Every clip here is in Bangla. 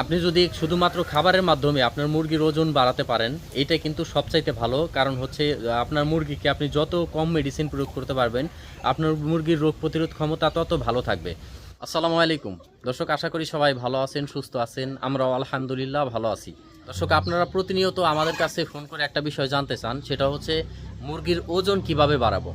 আপনি যদি শুধুমাত্র খাবারের মাধ্যমে আপনার মুরগির ওজন বাড়াতে পারেন, এটা কিন্তু সবচাইতে ভালো। কারণ হচ্ছে আপনার মুরগিকে আপনি যত কম মেডিসিন প্রয়োগ করতে পারবেন, আপনার মুরগির রোগ প্রতিরোধ ক্ষমতা তত ভালো থাকবে। আসসালামু আলাইকুম। দর্শক, আশা করি সবাই ভালো আছেন, সুস্থ আছেন। আমরাও আলহামদুলিল্লাহ ভালো আছি। দর্শক, আপনারা প্রতিনিয়ত আমাদের কাছে ফোন করে একটা বিষয় জানতে চান, সেটা হচ্ছে, মুরগির ওজন কীভাবে বাড়াবো?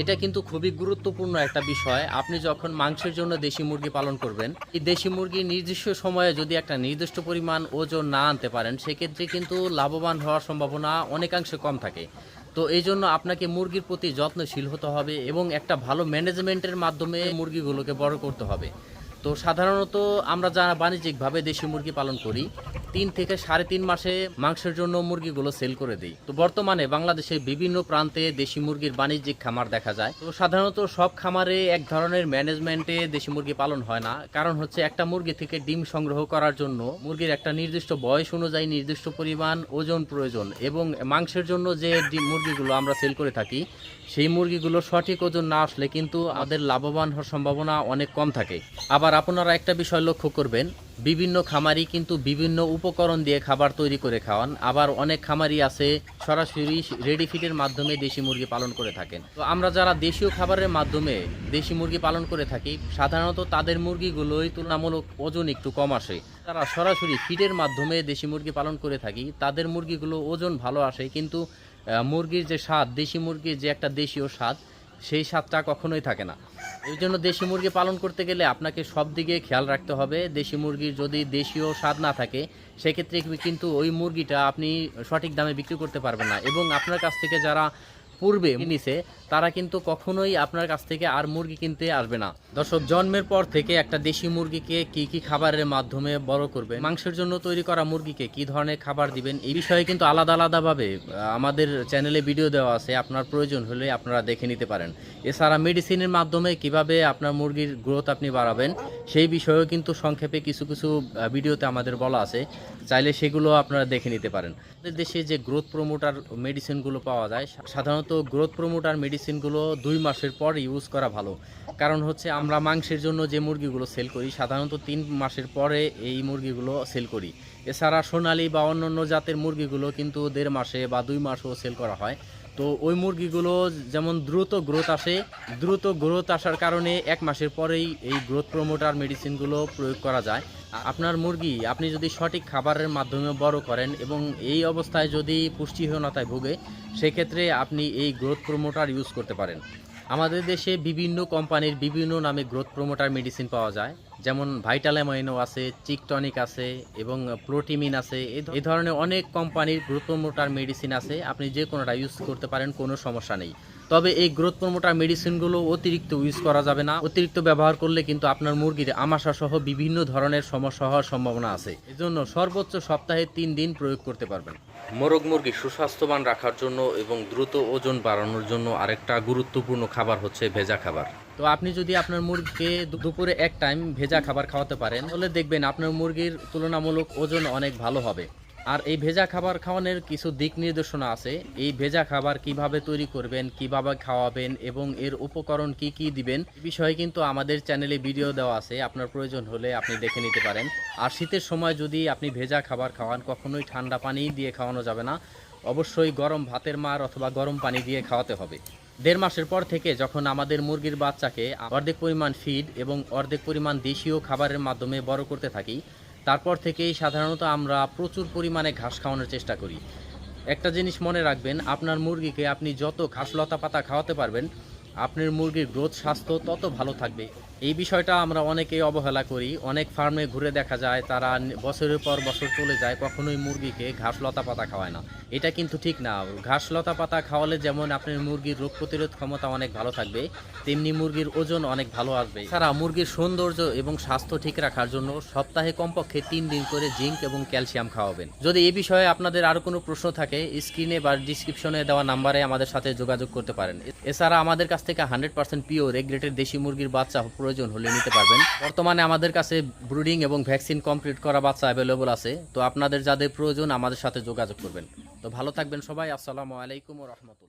এটা কিন্তু খুবই গুরুত্বপূর্ণ একটা বিষয়। আপনি যখন মাংসের জন্য দেশি মুরগি পালন করবেন, এই দেশি মুরগি নির্দিষ্ট সময়ে যদি একটা নির্দিষ্ট পরিমাণ ওজন না আনতে পারেন, সেক্ষেত্রে কিন্তু লাভবান হওয়ার সম্ভাবনা অনেকাংশে কম থাকে। তো এই জন্য আপনাকে মুরগির প্রতি যত্নশীল হতে হবে এবং একটা ভালো ম্যানেজমেন্টের মাধ্যমে মুরগিগুলোকে বড় করতে হবে। তো সাধারণত আমরা যারা বাণিজ্যিকভাবে দেশি মুরগি পালন করি, তিন থেকে সাড়ে তিন মাসে মাংসের জন্য মুরগিগুলো সেল করে দিই। তো বর্তমানে বাংলাদেশের বিভিন্ন প্রান্তে দেশি মুরগির বাণিজ্যিক খামার দেখা যায়। তো সাধারণত সব খামারে এক ধরনের ম্যানেজমেন্টে দেশি মুরগি পালন হয় না। কারণ হচ্ছে একটা মুরগি থেকে ডিম সংগ্রহ করার জন্য মুরগির একটা নির্দিষ্ট বয়স অনুযায়ী নির্দিষ্ট পরিমাণ ওজন প্রয়োজন এবং মাংসের জন্য যে ডিম মুরগিগুলো আমরা সেল করে থাকি, সেই মুরগিগুলো সঠিক ওজন না আসলে কিন্তু আমাদের লাভবান হওয়ার সম্ভাবনা অনেক কম থাকে। আবার আপনারা একটা বিষয় লক্ষ্য করবেন, বিভিন্ন খামারি কিন্তু বিভিন্ন উপকরণ দিয়ে খাবার তৈরি করে খাওয়ান। আবার অনেক খামারি আছে, সরাসরি রেডি ফিডের মাধ্যমে দেশি মুরগি পালন করে থাকেন। তো আমরা যারা দেশীয় খাবারের মাধ্যমে দেশি মুরগি পালন করে থাকি, সাধারণত তাদের মুরগিগুলোই তুলনামূলক ওজন একটু কম আসে। তারা সরাসরি ফিডের মাধ্যমে দেশি মুরগি পালন করে থাকি, তাদের মুরগিগুলো ওজন ভালো আসে, কিন্তু মুরগির যে স্বাদ, দেশি মুরগির যে একটা দেশীয় স্বাদ, সেই স্বাদটা কখনোই থাকে না। এই জন্য দেশি মুরগি পালন করতে গেলে আপনাকে সব দিকে খেয়াল রাখতে হবে। দেশি মুরগির যদি দেশীয় স্বাদ না থাকে, সেক্ষেত্রে কিন্তু ওই মুরগিটা আপনি সঠিক দামে বিক্রি করতে পারবেন না। এবং আপনার কাছ থেকে যারা পূর্বে নিছে তারা কিন্তু কখনোই আপনার কাছ থেকে আর মুরগি কিনতে আসবে না। দর্শক, জন্মের পর থেকে একটা দেশি মুরগিকে কি কি খাবারের মাধ্যমে বড় করবে মাংসের জন্য তৈরি করা মুরগিকে কি ধরনের খাবার দিবেন, এই বিষয়ে কিন্তু আলাদা আলাদাভাবে আমাদের চ্যানেলে ভিডিও দেওয়া আছে, আপনার প্রয়োজন হলে আপনারা দেখে নিতে পারেন। এছাড়া মেডিসিনের মাধ্যমে কীভাবে আপনার মুরগির গ্রোথ আপনি বাড়াবেন সেই বিষয়েও কিন্তু সংক্ষেপে কিছু কিছু ভিডিওতে আমাদের বলা আছে। চাইলে সেগুলো আপনারা দেখে নিতে পারেন। আমাদের দেশে যে গ্রোথ প্রমোটার মেডিসিনগুলো পাওয়া যায়, সাধারণত গ্রোথ প্রমোটার মেডিসিনগুলো দুই মাসের পর ইউজ করা ভালো। কারণ হচ্ছে আমরা মাংসের জন্য যে মুরগিগুলো সেল করি, সাধারণত তিন মাসের পরে এই মুরগিগুলো সেল করি। এছাড়া সোনালি বা অন্যান্য জাতের মুরগিগুলো কিন্তু দেড় মাসে বা দুই মাসেও সেল করা হয়। তো ওই মুরগিগুলো যেমন দ্রুত গ্রোথ আসে, দ্রুত গ্রোথ আসার কারণে এক মাসের পরেই এই গ্রোথ প্রমোটার মেডিসিনগুলো প্রয়োগ করা যায়। আপনার মুরগি, আপনি যদি সঠিক খাবারের মাধ্যমে বড় করেন এবং এই অবস্থায় যদি পুষ্টিহীনতায় ভোগে, সেক্ষেত্রে আপনি এই গ্রোথ প্রমোটার ইউজ করতে পারেন। আমাদের দেশে বিভিন্ন কোম্পানির বিভিন্ন নামে গ্রোথ প্রমোটার মেডিসিন পাওয়া যায়। যেমন ভাইটালামাইনো আছে চিকটনিক আছে এবং প্রোটিমিন আছে। এই ধরনের অনেক কোম্পানির গ্রোথ প্রমোটার মেডিসিন আছে। আপনি যে কোনোটা ইউজ করতে পারেন, কোনো সমস্যা নেই। তবে এই গ্রোথ প্রমোটার মেডিসিনগুলো অতিরিক্ত ইউজ করা যাবে না। অতিরিক্ত ব্যবহার করলে কিন্তু আপনার মুরগির আমাশা সহ বিভিন্ন ধরনের সমস্যা হওয়ার সম্ভাবনা আছে। এজন্য সর্বোচ্চ সপ্তাহে তিন দিন প্রয়োগ করতে পারবেন। মোরগ মুরগি সুস্বাস্থ্যবান রাখার জন্য এবং দ্রুত ওজন বাড়ানোর জন্য আরেকটা গুরুত্বপূর্ণ খাবার হচ্ছে ভেজা খাবার। তো আপনি যদি আপনার মুরগিকে দুপুরে এক টাইম ভেজা খাবার খাওয়াতে পারেন তাহলে দেখবেন আপনার মুরগির তুলনামূলক ওজন অনেক ভালো হবে। আর এই ভেজা খাবার খাওয়ানোর কিছু দিক নির্দেশনা আছে। এই ভেজা খাবার কীভাবে তৈরি করবেন, কীভাবে খাওয়াবেন এবং এর উপকরণ কি কি দিবেন বিষয়ে কিন্তু আমাদের চ্যানেলে ভিডিও দেওয়া আছে। আপনার প্রয়োজন হলে আপনি দেখে নিতে পারেন। আর শীতের সময় যদি আপনি ভেজা খাবার খাওয়ান, কখনোই ঠান্ডা পানি দিয়ে খাওয়ানো যাবে না। অবশ্যই গরম ভাতের মার অথবা গরম পানি দিয়ে খাওয়াতে হবে। দেড় মাসের পর থেকে যখন আমাদের মুরগির বাচ্চাকে অর্ধেক পরিমাণ ফিড এবং অর্ধেক পরিমাণ দেশীয় খাবারের মাধ্যমে বড় করতে থাকি তারপর থেকেই সাধারণত আমরা প্রচুর পরিমাণে ঘাস খাওয়ানোর চেষ্টা করি। একটা জিনিস মনে রাখবেন, আপনার মুরগিকে আপনি যত ঘাস, লতা পাতা খাওয়াতে পারবেন, আপনার মুরগির গ্রোথ স্বাস্থ্য তত ভালো থাকবে। এই বিষয়টা আমরা অনেকেই অবহেলা করি। অনেক ফার্মে ঘুরে দেখা যায়, তারা বছরের পর বছর চলে যায়, কখনোই মুরগিকে ঘাস, লতা পাতা খাওয়ায় না। এটা কিন্তু ঠিক না। ঘাস, লতা পাতা খাওয়ালে যেমন আপনার মুরগির রোগ প্রতিরোধ ক্ষমতা অনেক ভালো থাকবে, তেমনি মুরগির ওজন অনেক ভালো আসবে। এছাড়া মুরগির সৌন্দর্য এবং স্বাস্থ্য ঠিক রাখার জন্য সপ্তাহে কমপক্ষে তিন দিন করে জিঙ্ক এবং ক্যালসিয়াম খাওয়াবেন। যদি এই বিষয়ে আপনাদের আরও কোনো প্রশ্ন থাকে, স্ক্রিনে বা ডিসক্রিপশনে দেওয়া নাম্বারে আমাদের সাথে যোগাযোগ করতে পারেন। এছাড়া আমাদের কাছ থেকে হান্ড্রেড পার্সেন্ট পিওর রেগুলেটেড দেশি মুরগির বাচ্চা প্রয়োজন হলে নিতে পারবেন। বর্তমানে আমাদের কাছে ব্রুডিং এবং ভ্যাকসিন কমপ্লিট করা বাচ্চা অ্যাভেলেবল আছে। তো আপনাদের যাদের প্রয়োজন আমাদের সাথে যোগাযোগ করবেন। তো ভালো থাকবেন সবাই। আসসালামু আলাইকুম রহমতুল্লাহ।